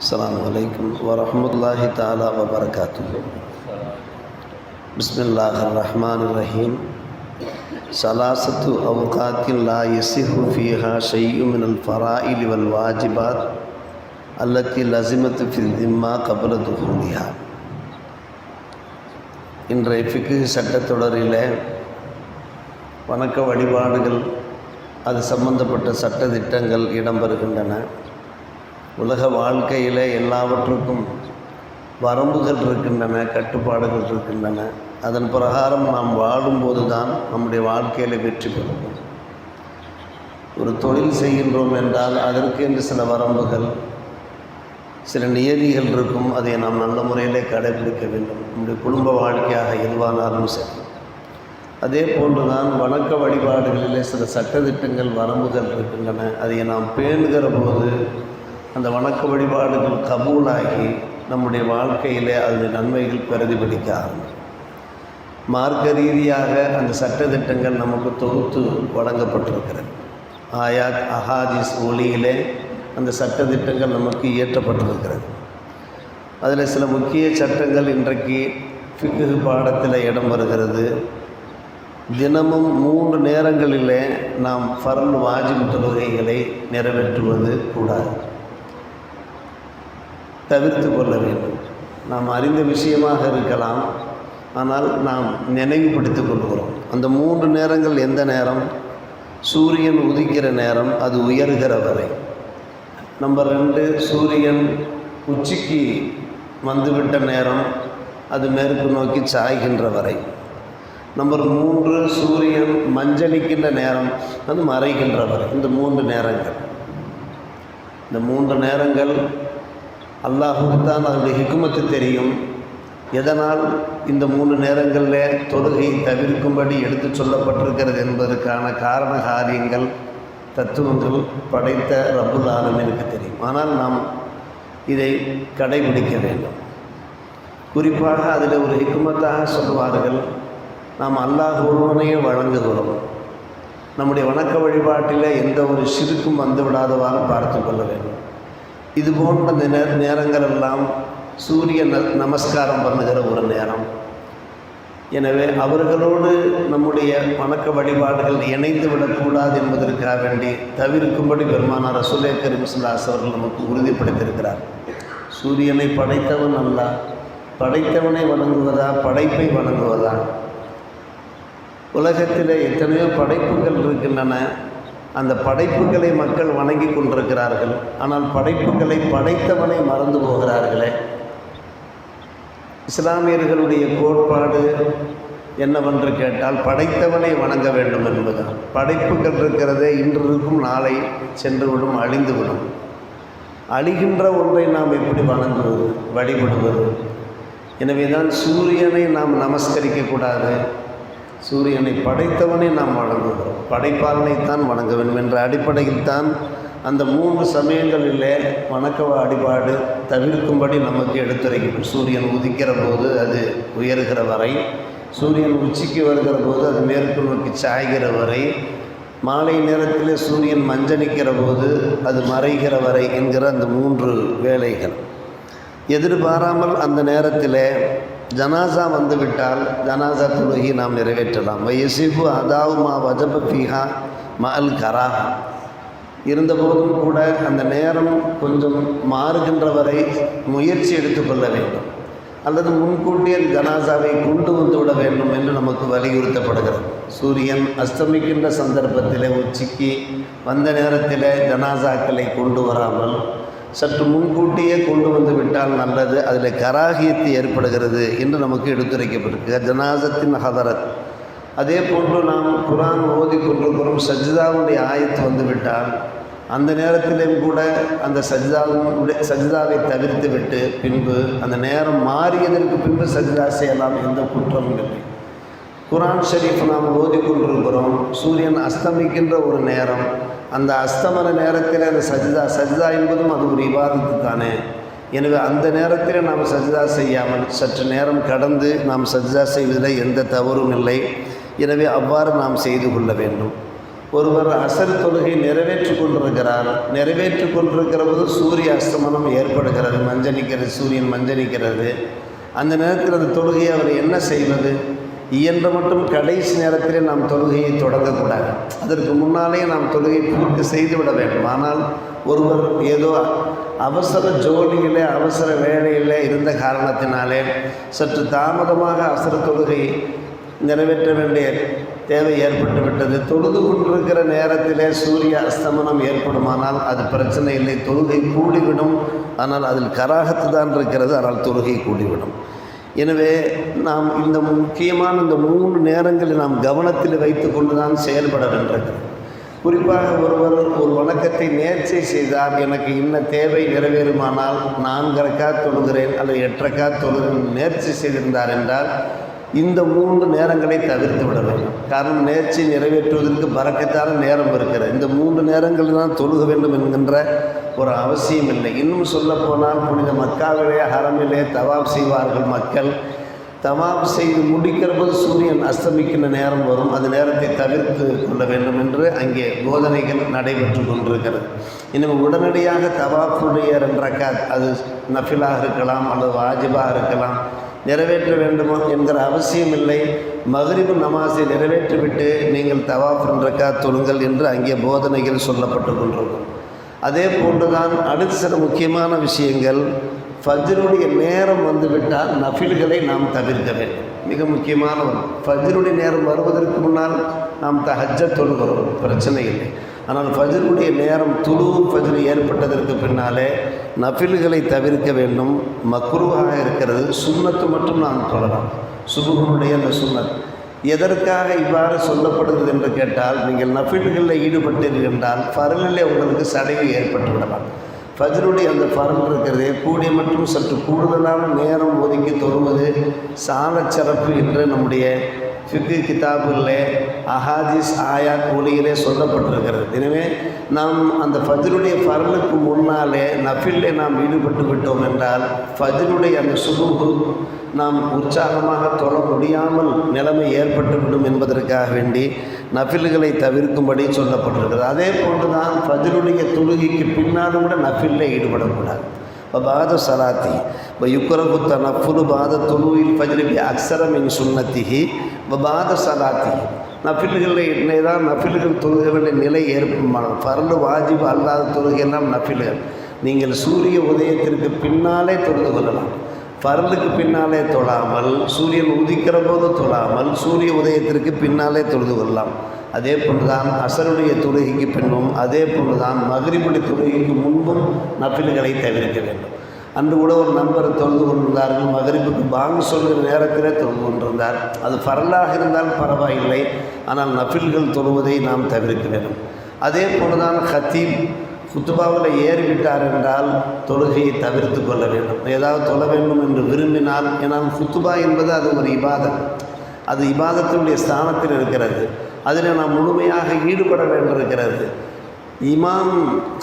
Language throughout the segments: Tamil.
السلام عليكم ورحمة الله تعالى وبركاته بسم الله الرحمن الرحيم ثلاثة أوقات لا يصح فيها شيء من الفرائض والواجبات التي لزمت في الذمة قبل دخولها இன்றைய ஃபிக்கு சட்டத்தொடரில் வணக்க வழிபாடுகள் அது சம்பந்தப்பட்ட சட்டதிட்டங்கள் இடம்பெறுகின்றன உலக வாழ்க்கையில் எல்லாவற்றுக்கும் வரம்புகள் இருக்கின்றன கட்டுப்பாடுகள் இருக்கின்றன. அதன் பிரகாரம் நாம் வாழும்போது தான் நம்முடைய வாழ்க்கையில் வெற்றி பெறுவோம். ஒரு தொழில் செய்கின்றோம் என்றால் அதற்கு என்று சில வரம்புகள் சில நியதிகள் இருக்கும். அதை நாம் நல்ல முறையில் கடைபிடிக்க வேண்டும். நம்முடைய குடும்ப வாழ்க்கையாக எதுவானாலும் சரி. அதே போன்று தான் வணக்க வழிபாடுகளிலே சில சட்டத்திட்டங்கள் வரம்புகள் இருக்கின்றன. அதை நாம் பேணுகிற போது அந்த வணக்க வழிபாடுகள் கபூலாகி நம்முடைய வாழ்க்கையிலே அது நன்மைகள் பிரதிபலிக்க ஆரம்பிக்கும். மார்க்க ரீதியாக அந்த சட்டத்திட்டங்கள் நமக்கு தொகுத்து வழங்கப்பட்டிருக்கிறது. ஆயாத் அஹாதிஸ் ஒளியிலே அந்த சட்டத்திட்டங்கள் நமக்கு இயற்றப்பட்டிருக்கிறது. அதில் சில முக்கிய சட்டங்கள் இன்றைக்கு ஃபிக்கு பாடத்தில் இடம் வருகிறது. தினமும் மூன்று நேரங்களிலே நாம் ஃபரல் வாஜிப் தொழுகைகளை நிறைவேற்றுவது கூடாது. தவிர்த்து கொள்ள வேண்டும். நாம் அறிந்த விஷயமாக இருக்கலாம். ஆனால் நாம் நினைவுபடுத்திக் கொள்கிறோம். அந்த மூன்று நேரங்கள் எந்த நேரம்? சூரியன் உதிக்கிற நேரம் அது உயர்கிற வரை. நம்பர் ரெண்டு சூரியன் உச்சிக்கு வந்துவிட்ட நேரம் அது மேற்கு நோக்கி சாய்கின்ற வரை. நம்பர் மூன்று சூரியன் மஞ்சளிக்கின்ற நேரம் அது மறைகின்ற வரை. இந்த மூன்று நேரங்கள். இந்த மூன்று நேரங்கள் அல்லாஹுக்கு தான் அதனுடைய ஹிக்குமத்து தெரியும். எதனால் இந்த மூணு நேரங்களில் தொழுகை தவிர்க்கும்படி எடுத்து சொல்லப்பட்டிருக்கிறது என்பதற்கான காரண காரியங்கள் தத்துவங்கள் படைத்த ரப்புல் எனக்கு தெரியும். ஆனால் நாம் இதை கடைபிடிக்க வேண்டும். குறிப்பாக அதில் ஒரு ஹிக்குமத்தாக சொல்வார்கள் நாம் அல்லாஹ் ஒருவனையே வழங்குகிறோம். நம்முடைய வணக்க வழிபாட்டில் எந்த ஒரு சிறுக்கும் வந்து விடாதவாறு பார்த்து கொள்ள வேண்டும். இது போன்ற நே நேரங்கள் எல்லாம் சூரிய ந நமஸ்காரம் பண்ணுகிற ஒரு நேரம். எனவே அவர்களோடு நம்முடைய வணக்க வழிபாடுகள் இணைந்து விடக்கூடாது என்பதற்காக வேண்டி தவிர்க்கும்படி பெருமானார் ரசூலே கரிம்சுல்லாஸ் அவர்கள் நமக்கு உறுதிப்படுத்தியிருக்கிறார். சூரியனை படைத்தவன் அல்ல படைத்தவனை வணங்குவதா படைப்பை வணங்குவதா? உலகத்தில் எத்தனையோ படைப்புகள் இருக்கின்றன. அந்த படைப்புகளை மக்கள் வணங்கி கொண்டிருக்கிறார்கள். ஆனால் படைப்புகளை படைத்தவனை மறந்து போகிறார்களே. இஸ்லாமியர்களுடைய கோட்பாடு என்னவென்று கேட்டால் படைத்தவனை வணங்க வேண்டும் என்பதுதான். படைப்புகள் இருக்கிறதே இன்று இருக்கும் நாளை சென்றுவிடும் அழிந்துவிடும். அழிகின்ற ஒன்றை நாம் எப்படி வணங்குவது வழிபடுவது? எனவே தான் சூரியனை நாம் நமஸ்கரிக்கக்கூடாது சூரியனை படைத்தவனை நாம் வணங்குகிறோம். படைப்பாளனைத்தான் வணங்க வேண்டும் என்ற அடிப்படையில் தான் அந்த மூன்று சமயங்களிலே வணக்க வழிபாடு தவிர்க்கும்படி நமக்கு எடுத்துரைக்கும் சூரியன் உதிக்கிற போது அது உயர்கிற வரை சூரியன் உச்சிக்கு வருகிற போது அது மேற்கு நோக்கி சாய்கிற வரை மாலை நேரத்தில் சூரியன் மஞ்சனிக்கிற போது அது மறைகிற வரை என்கிற அந்த மூன்று வேலைகள். எதிர்பாராமல் அந்த நேரத்தில் ஜனாசா வந்துவிட்டால் ஜனாசா தொழுகி நாம் நிறைவேற்றலாம். வயசிபு அதாவு மா வஜப ஃபீஹா மல் கரா. இருந்தபோதும் கூட அந்த நேரம் கொஞ்சம் மாறுகின்ற வரை முயற்சி எடுத்துக்கொள்ள வேண்டும். அல்லது முன்கூட்டியே ஜனாசாவை கொண்டு வந்து விட வேண்டும் என்று நமக்கு வலியுறுத்தப்படுகிறது. சூரியன் அஸ்தமிக்கின்ற சந்தர்ப்பத்தில் உச்சிக்கு வந்த நேரத்தில் ஜனாசாக்களை கொண்டு வராமல் சற்று முன்கூட்டியே கொண்டு வந்து விட்டால் நல்லது. அதில் கராகியத்து ஏற்படுகிறது என்று நமக்கு எடுத்துரைக்கப்பட்டிருக்கு. ஜனாசத்தின் ஹதரத். அதே போன்று நாம் குரான் ஓதி கொண்டிருக்கிறோம். சஜிதாவுடைய ஆயத்து வந்து விட்டால் அந்த நேரத்திலேயும் கூட அந்த சஜிதாவுடைய சஜிதாவை தவிர்த்து விட்டு பின்பு அந்த நேரம் மாறியதற்கு பின்பு சஜிதா செய்யலாம் எந்த குற்றமும் இல்லை. குரான் ஷரீஃப் நாம் ஓதி கொண்டிருக்கிறோம். சூரியன் அஸ்தமிக்கின்ற ஒரு நேரம் அந்த அஸ்தமன நேரத்தில் அந்த சஜிதா சஜிதா என்பதும் அது ஒரு விவாதத்து தானே. எனவே அந்த நேரத்தில் நாம் சஜிதா செய்யாமல் சற்று நேரம் கடந்து நாம் சஜிதா செய்வதில் எந்த தவறும் இல்லை. எனவே அவ்வாறு நாம் செய்து கொள்ள வேண்டும். ஒருவர் அசர் தொழுகை நிறைவேற்றி கொண்டிருக்கிறார். நிறைவேற்றி கொண்டிருக்கிற போது சூரிய அஸ்தமனம் ஏற்படுகிறது. மஞ்சனிக்கிறது சூரியன் மஞ்சனிக்கிறது அந்த நேரத்தில் அந்த தொழுகையை அவர் என்ன செய்வது? இயன்ற மட்டும் கடைசி நேரத்திலே நாம் தொழுகையை தொடங்கக்கூடாது. அதற்கு முன்னாலே நாம் தொழுகை பூர்த்தி செய்துவிட வேண்டும். ஆனால் ஒருவர் ஏதோ அவசர ஜோலியில் அவசர வேலையில் இருந்த காரணத்தினாலே சற்று தாமதமாக அவசர தொழுகை நிறைவேற்ற வேண்டிய தேவை ஏற்பட்டு விட்டது தொழுது கொண்டிருக்கிற நேரத்திலே சூரிய அஸ்தமனம் ஏற்படுமானால் அது பிரச்சனை இல்லை. தொழுகை கூடிவிடும். ஆனால் அதில் கராகத்து தான் இருக்கிறது. ஆனால் தொழுகை கூடிவிடும். எனவே நாம் இந்த முக்கியமான இந்த மூணு நேரங்களில் நாம் கவனத்தில் வைத்து கொண்டு தான் செயல்பட வேண்டும் குறிப்பாக ஒருவர் ஒரு வணக்கத்தை நேர்ச்சை செய்தார் எனக்கு இன்ன தேவை நிறைவேறுமானால் நான்கரைக்கா தொழுகிறேன் அல்லது எட்டரைக்கா தொழுகிறேன் நேர்ச்சி செய்திருந்தார் என்றால் இந்த மூன்று நேரங்களை தவிர்த்து விட வேண்டும். காரணம் நேர்ச்சி நிறைவேற்றுவதற்கு பறக்கத்தான நேரம் இருக்கிறது. இந்த மூன்று நேரங்கள் தான் தொழுக வேண்டும் என்கின்ற ஒரு அவசியம் இல்லை. இன்னும் சொல்லப்போனால் புனித மக்காவிலே ஹரமிலே தவாப் செய்வார்கள் மக்கள். தவாப் செய்து முடிக்கிற போது சூரியன் அஸ்தமிக்கின்ற நேரம் வரும். அந்த நேரத்தை தவிர்த்து கொள்ள வேண்டும் என்று அங்கே போதனைகள் நடைபெற்று கொண்டிருக்கிறது. இன்னும் உடனடியாக தவாஃபுடைய ரெண்டரக்காத் அது நஃபிலாக இருக்கலாம் அல்லது வாஜிபாக இருக்கலாம். நிறைவேற்ற வேண்டுமா என்கிற அவசியம் இல்லை மகரிபு நமாஸை நிறைவேற்றிவிட்டு நீங்கள் தவாஃப் ரெண்டரக்காத் தொழுங்கள் என்று அங்கே போதனைகள் சொல்லப்பட்டு கொண்டிருக்கும். அதே போன்றுதான் அடுத்த சில முக்கியமான விஷயங்கள் ஃபஜ்ருடைய நேரம் வந்துவிட்டால் நஃபில்களை நாம் தவிர்க்க வேண்டும். மிக முக்கியமான ஒன்று. ஃபஜ்ருடைய நேரம் வருவதற்கு முன்னால் நாம் தஹஜ்ஜ தொழுகிறோம். பிரச்சனை இல்லை. ஆனால் ஃபஜருடைய நேரம் துளு ஃபஜ்ரு ஏற்பட்டதற்கு பின்னாலே நஃபில்களை தவிர்க்க வேண்டும் மக்ரூவாக இருக்கிறது. சுண்ணத்து மட்டும் நாம் தொழலாம் சுபுகனுடைய அந்த சுண்ணத். எதற்காக இவ்வாறு சொல்லப்படுகிறது என்று கேட்டால் நீங்கள் நஃபில்களில் ஈடுபட்டீர்கள் என்றால் ஃபரலிலே உங்களுக்கு சடைவு ஏற்பட்டுவிடலாம். ஃபஜ்ருடைய அந்த ஃபரல் இருக்கிறது கூடிய மற்றும் சற்று கூடுதலான நேரம் ஒதுக்கி தொழுவது சாலச் சிறப்பு என்று நம்முடைய ஃபிக்கு கிதாபுகளிலே அஹாதிஸ் ஆயாத் ஒளியிலே சொல்லப்பட்டிருக்கிறது. எனவே நாம் அந்த ஃபஜ்ருடைய ஃபரலுக்கு முன்னாலே நஃபில்லே நாம் ஈடுபட்டு விட்டோம் என்றால் ஃபஜ்ருடைய அந்த சுபுகு நாம் உற்சாகமாக தொழ முடியாமல் நிலைமை ஏற்பட்டுவிடும் என்பதற்காக வேண்டி நஃபில்களை தவிர்க்கும்படி சொல்லப்பட்டிருக்கிறது. அதே போன்று தான் ஃபஜ்ருடைய தொழுகைக்கு பின்னாலும் கூட நஃபில்ல ஈடுபடக்கூடாது. பாத சலாத்தி இப்போ யுக்கரபு தனஃபுலு பாத தொழுவில் ஃபஜ்ரிபி அக்ஸரமின் சுன்னத்திஹி பாத சலாத்தி நஃபில்களில் தான் நஃபில்கள் தொழுக வேண்டிய நிலை ஏற்படுமானம் பரலு வாஜிபு அல்லாத தொழுகையெல்லாம் நஃபில்கள் நீங்கள் சூரிய உதயத்திற்கு பின்னாலே தொழுது கொள்ளலாம். பரலுக்கு பின்னாலே தொழாமல் சூரியன் உதிக்கிற போது தொழாமல் சூரிய உதயத்திற்கு பின்னாலே தொழுது கொள்ளலாம். அதே போன்றுதான் அசருடைய தொழுகைக்கு பின்பும் அதே போன்றுதான் மகிரிபுடைய தொழுகைக்கு முன்பும் நப்பில்களை தவிர்க்க வேண்டும். அன்று கூட ஒரு நண்பர் தொழுது கொண்டிருந்தார்கள் மகரிப்புக்கு பாங்கு சொல்கிற நேரத்திலே தொழுது கொண்டிருந்தார். அது பரலாக இருந்தால் பரவாயில்லை ஆனால் நஃபில்கள் தொழுவதை நாம் தவிர்க்க வேண்டும். அதே போலதான் ஹத்தீப் குத்துபாவில் ஏறிவிட்டார் என்றால் தொழுகையை தவிர்த்து கொள்ள வேண்டும். ஏதாவது தொழ வேண்டும் என்று விரும்பினால் ஏன்னால் குத்துபா என்பது அது ஒரு இபாதம் அது இபாதத்தினுடைய ஸ்தானத்தில் இருக்கிறது. அதில் நாம் முழுமையாக ஈடுபட வேண்டியிருக்கிறது. இமாம்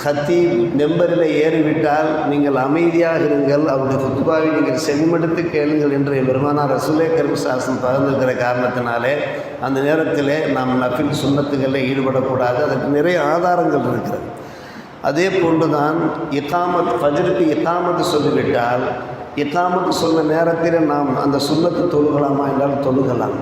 ஹத்தீப் நெம்பரில் ஏறிவிட்டால் நீங்கள் அமைதியாக இருங்கள். அவருடைய குத்துபாவை நீங்கள் செவிமடுத்து கேளுங்கள் என்று பெருமானார் ரசூலே கருமசாசன் பகிர்ந்திருக்கிற காரணத்தினாலே அந்த நேரத்தில் நாம் நஃபில் சுண்ணத்துகளில் ஈடுபடக்கூடாது. அதற்கு நிறைய ஆதாரங்கள் இருக்கிறது. அதே போன்று தான் இத்தாமத் ஃபஜருக்கு இத்தாமத்து சொல்லிவிட்டால் இத்தாமத்து சொன்ன நேரத்தில் நாம் அந்த சுண்ணத்தை தொழுகலாமா என்றால் தொழுகலாம்.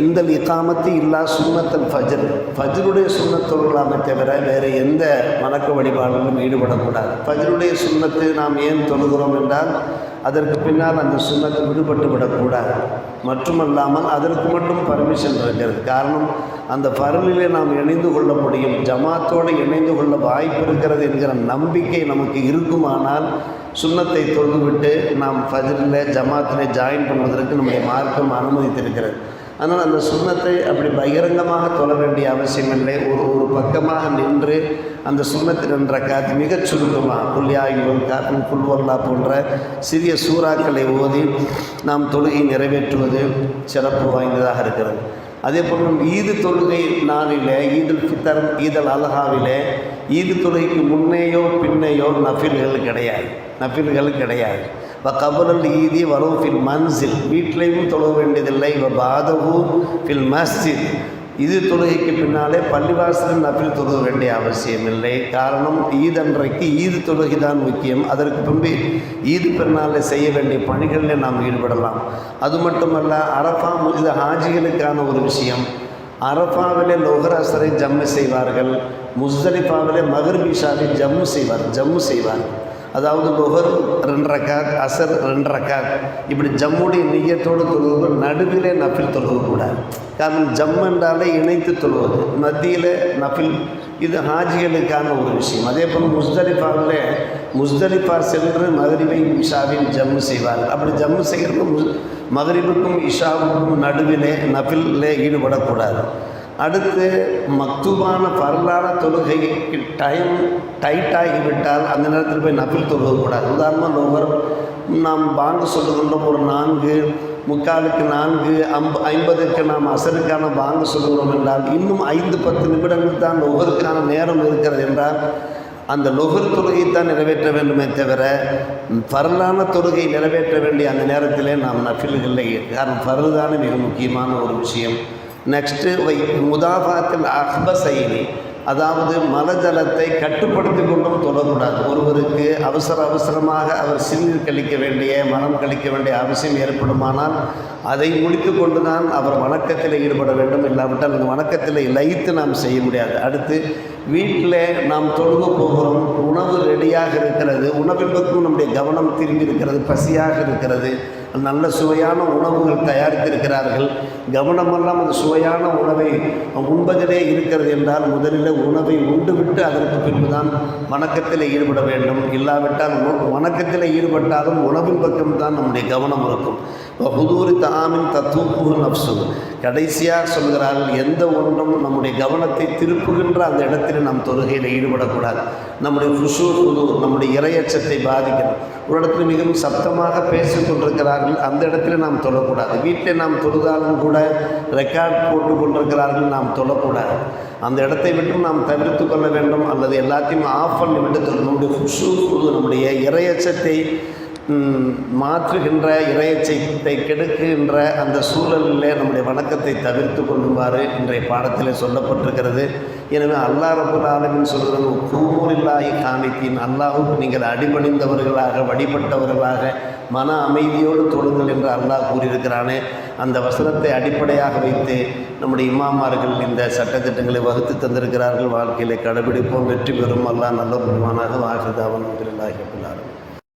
இந்த இக்காமத்து இல்லா சுண்ணத்தல் ஃபஜர். ஃபஜருடைய சுண்ணத் தொழுகலாமே தவிர வேறு எந்த வணக்க வழிபாடுகளும் ஈடுபடக்கூடாது. ஃபஜருடைய சுண்ணத்து நாம் ஏன் தொழுகிறோம் என்றால் அதற்கு பின்னால் அந்த சுண்ணத்தை விடுபட்டு விடக்கூடாது மட்டுமல்லாமல் அதற்கு மட்டும் பர்மிஷன் இருக்கிறது. காரணம் அந்த பருளிலே நாம் இணைந்து கொள்ள முடியும். ஜமாத்தோடு இணைந்து கொள்ள வாய்ப்பு இருக்கிறது என்கிற நம்பிக்கை நமக்கு இருக்குமானால் சுண்ணத்தை தொழுதுவிட்டு நாம் ஃபஜரில் ஜமாத்திலே ஜாயின் பண்ணுவதற்கு நம்முடைய மார்க்கம் அனுமதித்திருக்கிறது. ஆனால் அந்த சுண்ணத்தை அப்படி பகிரங்கமாக தொழ வேண்டிய அவசியம் இல்லை. ஒரு ஒரு பக்கமாக நின்று அந்த சுண்ணத்தில் என்ற காத்து மிகச் சுருக்கமாக புல்யாயுவன் காத்தும் புல்வல்லா போன்ற சிறிய சூறாக்களை ஓதி நாம் தொழுகை நிறைவேற்றுவது சிறப்பு வாய்ந்ததாக இருக்கிறது. அதே போல் ஈது தொழுகை நாளிலே ஈதுல் ஃபித்தர் ஈதல் அலஹாவிலே ஈது தொழுகைக்கு முன்னேயோ பின்னையோ நஃபில்கள் கிடையாது. நஃபில்கள் கிடையாது. இப்போ கபுரல் ஈதி வரும் ஃபில் மன்சில். வீட்டிலையும் தொழ வேண்டியதில்லை. இப்போ பாதவும் ஃபில் மஸ்ஜித். இது தொழுகைக்கு பின்னாலே பள்ளிவாசலில் நபில் தொழுக வேண்டிய அவசியம் இல்லை காரணம் ஈத் அன்றைக்கு ஈது தொழுகை தான் முக்கியம். அதற்கு பின்பு ஈது பின்னாலே செய்ய வேண்டிய பணிகளில் நாம் ஈடுபடலாம். அது மட்டுமல்ல அரபா இது ஹாஜிகளுக்கான ஒரு விஷயம். அரபாவிலே லோகராசரை ஜம்மு செய்வார்கள். முஸ்தலிஃபாவிலே மகர்பிஷாவை ஜம்மு செய்வார் ஜம்மு செய்வார். அதாவது லொஹர் ரெண்டு ரக்காத் அசர் ரெண்டு ரக்காத். இப்படி ஜம்முடைய நெய்யத்தோடு தொழுவது நடுவிலே நஃபில் தொழுவக்கூடாது காரணம் ஜம் என்றாலே இணைத்து தொழுவது மத்தியில் நஃபில். இது ஹாஜிகளுக்கான ஒரு விஷயம். அதே போல் முஸ்தலிஃபாவில் முஸ்தலிஃபா சென்று மகரிபை இஷாவின் ஜம்மு செய்வார்கள். அப்படி ஜம்மு செய்கிறது முஸ் மகரிபுக்கும் இஷாவுக்கும் நடுவிலே நஃபிலே ஈடுபடக்கூடாது. அடுத்து மக்துபான பரலான தொழுகைக்கு டைம் டைட் ஆகிவிட்டால் அந்த நேரத்தில் போய் நபில் தொழுகக்கூடாது. உதாரணமாக ஒவ்வொரு நாம் பாங்கு சொல்லுகின்றோம் ஒரு நான்கு முக்காலுக்கு நான்கு அம்ப ஐம்பதுக்கு நாம் அசருக்கான பாங்கு சொல்லுகிறோம் என்றால் இன்னும் ஐந்து பத்து நிமிடங்கள் தான் ஒவ்வொருக்கான நேரம் இருக்கிறது என்றால் அந்த நுகர் தொழுகை தான் நிறைவேற்ற வேண்டுமே தவிர பரலான தொழுகை நிறைவேற்ற வேண்டிய அந்த நேரத்திலே நாம் நஃபில்களை காரணம் பருதான மிக முக்கியமான ஒரு விஷயம். நெக்ஸ்ட்டு வை முதாபாத்தில் செயலி அதாவது மலஜலத்தை கட்டுப்படுத்தி கொண்டும் தொழக்கூடாது ஒருவருக்கு அவசர அவசரமாக அவர் சிறுநீர் கழிக்க வேண்டிய மனம் கழிக்க வேண்டிய அவசியம் ஏற்படுமானால் அதை முடித்து கொண்டு தான் அவர் வணக்கத்தில் ஈடுபட வேண்டும். இல்லாவிட்டால் அந்த வணக்கத்தில் லயித்து நாம் செய்ய முடியாது. அடுத்து வீட்டில் நாம் தொழுக போகிறோம். உணவு ரெடியாக இருக்கிறது. உணவின் நம்முடைய கவனம் திரும்பி இருக்கிறது. பசியாக இருக்கிறது. நல்ல சுவையான உணவுகள் தயாரித்திருக்கிறார்கள். கவனமெல்லாம் அந்த சுவையான உணவை உண்பதிலே இருக்கிறது என்றால் முதலில் உணவை உண்டுவிட்டு அதற்கு பின்புதான் வணக்கத்தில் ஈடுபட வேண்டும். இல்லாவிட்டால் வணக்கத்தில் ஈடுபட்டாலும் உணவின் பக்கம் தான் நம்முடைய கவனம் இருக்கும். ஹுதூரி தாமின் தத்துவ நப்சு கடைசியாக சொல்கிறார்கள் எந்த ஒன்றும் நம்முடைய கவனத்தை திருப்புகின்ற அந்த இடத்தில் நாம் தொழுகையில் ஈடுபடக்கூடாது. நம்முடைய ஃபுஷூ குதூர் நம்முடைய இரையச்சத்தை பாதிக்கிறது ஒரு இடத்துல மிகவும் சத்தமாக பேசிக்கொண்டிருக்கிறார்கள் அந்த இடத்துல நாம் தொழக்கூடாது. வீட்டில் நாம் தொழுதாலும் கூட ரெக்கார்ட் போட்டு கொண்டிருக்கிறார்கள் நாம் தொழக்கூடாது. அந்த இடத்தை விட்டு நாம் தவிர்த்து கொள்ள வேண்டும் அல்லது எல்லாத்தையும் ஆஃப் பண்ணி விட்டு நம்முடைய ஃபுஷூ ஹுது நம்முடைய இரையச்சத்தை மாற்றுகின்ற இறையச்சத்தை கெடுக்குகின்ற அந்த சூழலிலே நம்முடைய வணக்கத்தை தவிர்த்து கொள்ளுமாறு இன்றைய பாடத்தில் சொல்லப்பட்டிருக்கிறது. எனவே அல்லாஹ் ரபுல் ஆலமின் சொல்கிறது கூறில்லாய் காணித்தின் அல்லாஹுக்கு நீங்கள் அடிபணிந்தவர்களாக வழிபட்டவர்களாக மன அமைதியோடு தொழுங்கள் என்று அல்லாஹ் கூறியிருக்கிறானே. அந்த வசனத்தை அடிப்படையாக வைத்து நம்முடைய இமாமார்கள் இந்த சட்டத்திட்டங்களை வகுத்து தந்திருக்கிறார்கள். வாழ்க்கையிலே கடைபிடிப்போம் வெற்றி பெறும். அல்லாஹ் நல்ல பெருமானாக வாசிதாவன் இல்லாஹி